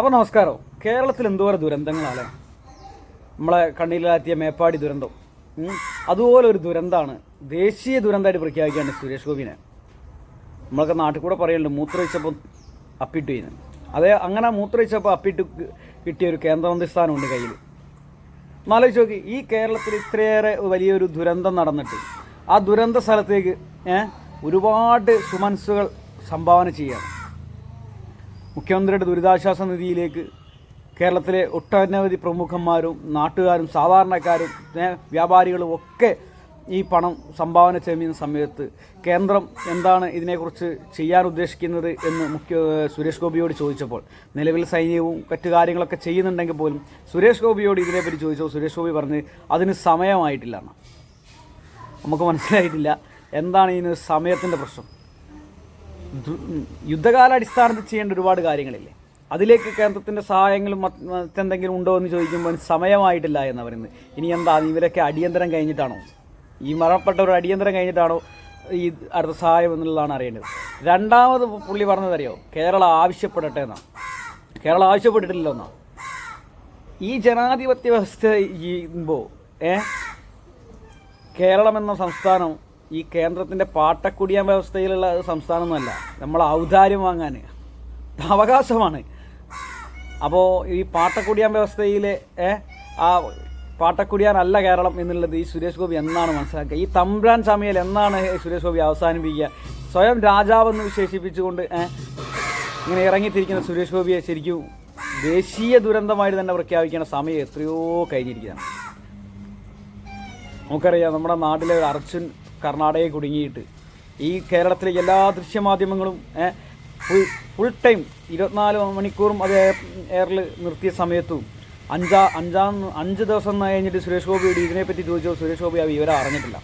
അപ്പോൾ നമസ്കാരം. കേരളത്തിൽ എന്തോരം ദുരന്തങ്ങളാണ്? നമ്മളെ കണ്ണിലാത്തിയ മേപ്പാടി ദുരന്തം. അതുപോലെ ഒരു ദുരന്തമാണ് ദേശീയ ദുരന്തമായിട്ട് പ്രഖ്യാപിക്കുകയാണ് സുരേഷ് ഗോപിനെ. നമ്മളൊക്കെ നാട്ടിൽ കൂടെ പറയുന്നുണ്ട് മൂത്രമൊഴിച്ചപ്പോൾ അപ്പിട്ട് ചെയ്യുന്നത് അതേ അങ്ങനെ മൂത്രമൊഴിച്ചപ്പോൾ അപ്പിട്ട് കിട്ടിയ ഒരു കേന്ദ്രമന്ത്രി സ്ഥാനമുണ്ട് കയ്യിൽ എന്നാലോചിച്ച് നോക്കി ഈ കേരളത്തിൽ ഇത്രയേറെ വലിയൊരു ദുരന്തം നടന്നിട്ട് ആ ദുരന്ത സ്ഥലത്തേക്ക് ഒരുപാട് സുമൻസുകൾ സംഭാവന ചെയ്യാണ് മുഖ്യമന്ത്രിയുടെ ദുരിതാശ്വാസ നിധിയിലേക്ക് കേരളത്തിലെ ഒട്ടനവധി പ്രമുഖന്മാരും നാട്ടുകാരും സാധാരണക്കാരും വ്യാപാരികളും ഒക്കെ ഈ പണം സംഭാവന ചെയ്യുന്ന സമയത്ത് കേന്ദ്രം എന്താണ് ഇതിനെക്കുറിച്ച് ചെയ്യാൻ ഉദ്ദേശിക്കുന്നത് എന്ന് മുഖ്യ സുരേഷ് ഗോപിയോട് ചോദിച്ചപ്പോൾ നിലവിൽ സൈന്യവും മറ്റു കാര്യങ്ങളൊക്കെ ചെയ്യുന്നുണ്ടെങ്കിൽ പോലും സുരേഷ് ഗോപിയോട് ഇതിനെപ്പറ്റി ചോദിച്ചപ്പോൾ സുരേഷ് ഗോപി പറഞ്ഞ് അതിന് സമയമായിട്ടില്ല. നമുക്ക് മനസ്സിലായിട്ടില്ല എന്താണ് ഇതിന് സമയത്തിന്റെ പ്രശ്നം യുദ്ധകാലാടിസ്ഥാനത്തിൽ ചെയ്യേണ്ട ഒരുപാട് കാര്യങ്ങളില്ലേ? അതിലേക്ക് കേന്ദ്രത്തിന്റെ സഹായങ്ങളും മറ്റെന്തെങ്കിലും ഉണ്ടോ എന്ന് ചോദിക്കുമ്പോൾ സമയമായിട്ടില്ല എന്ന് പറയുന്നത്. ഇനി എന്താ ഇവരൊക്കെ അടിയന്തരം കഴിഞ്ഞിട്ടാണോ? ഈ മരണപ്പെട്ട ഒരു അടിയന്തരം കഴിഞ്ഞിട്ടാണോ ഈ അടുത്ത സഹായം എന്നുള്ളതാണ് അറിയേണ്ടത്. രണ്ടാമത് പുള്ളി പറഞ്ഞതറിയോ? കേരളം ആവശ്യപ്പെടട്ടെ എന്നാണ് കേരളം ആവശ്യപ്പെട്ടിട്ടില്ലല്ലോ ഈ ജനാധിപത്യ വ്യവസ്ഥ ചെയ്യുമ്പോൾ ഏ? കേരളം എന്ന സംസ്ഥാനം ഈ കേന്ദ്രത്തിന്റെ പാട്ടക്കുടിയാൻ വ്യവസ്ഥയിലുള്ള സംസ്ഥാനമൊന്നുമല്ല. നമ്മൾ ഔദാര്യം വാങ്ങാൻ. അവകാശമാണ്. അപ്പോൾ ഈ പാട്ടക്കുടിയാൻ വ്യവസ്ഥയിലെ ആ പാട്ടക്കുടിയാനല്ല കേരളം എന്നുള്ളത് ഈ സുരേഷ് ഗോപി എന്നാണ് മനസ്സിലാക്കുക. ഈ തമ്പ്രാൻ സമയൽ എന്നാണ് സുരേഷ് ഗോപി അവസാനിപ്പിക്കുക? സ്വയം രാജാവെന്ന് വിശേഷിപ്പിച്ചുകൊണ്ട് ഇങ്ങനെ ഇറങ്ങിത്തിരിക്കുന്ന സുരേഷ് ഗോപിയെ ശരിക്കും ദേശീയ ദുരന്തമായിട്ട് തന്നെ പ്രഖ്യാപിക്കേണ്ട സമയം എത്രയോ കഴിഞ്ഞിരിക്കുകയാണ്. നമുക്കറിയാം നമ്മുടെ നാട്ടിലെ അർജുൻ കർണാടകയിൽ കുടുങ്ങിയിട്ട്. ഈ കേരളത്തിലെ എല്ലാ ദൃശ്യമാധ്യമങ്ങളും ഫുൾ ഫുൾ ടൈം ഇരുപത്തിനാല് മണിക്കൂറും അത് എയറിൽ നിർത്തിയ സമയത്തും അഞ്ചാ അഞ്ചാം അഞ്ച് ദിവസം കഴിഞ്ഞിട്ട് സുരേഷ് ഗോപിയോട് ഇതിനെപ്പറ്റി ചോദിച്ചോ സുരേഷ് ഗോപി ആ വിവരം അറിഞ്ഞിട്ടില്ല.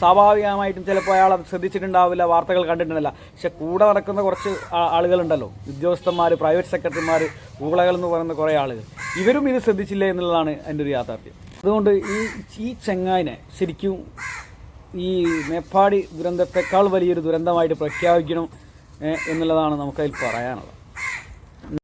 സ്വാഭാവികമായിട്ടും ചിലപ്പോൾ അയാൾ അത് ശ്രദ്ധിച്ചിട്ടുണ്ടാവില്ല വാർത്തകൾ കണ്ടിട്ടുണ്ടല്ല. പക്ഷെ കൂടെ നടക്കുന്ന കുറച്ച് ആളുകളുണ്ടല്ലോ. ഉദ്യോഗസ്ഥന്മാർ പ്രൈവറ്റ് സെക്രട്ടറിമാർ ഊളകൾ എന്ന് പറയുന്ന കുറേ ആളുകൾ. ഇവരും ഇത് ശ്രദ്ധിച്ചില്ല എന്നുള്ളതാണ് എന്റെ ഒരു യാഥാർത്ഥ്യം. അതുകൊണ്ട് ഈ ഈ ചെങ്ങായിനെ ശരിക്കും ഈ മേപ്പാടി ദുരന്തത്തെക്കാൾ വലിയൊരു ദുരന്തമായിട്ട് പ്രഖ്യാപിക്കണം എന്നുള്ളതാണ് നമുക്കതിൽ പറയാനുള്ളത്.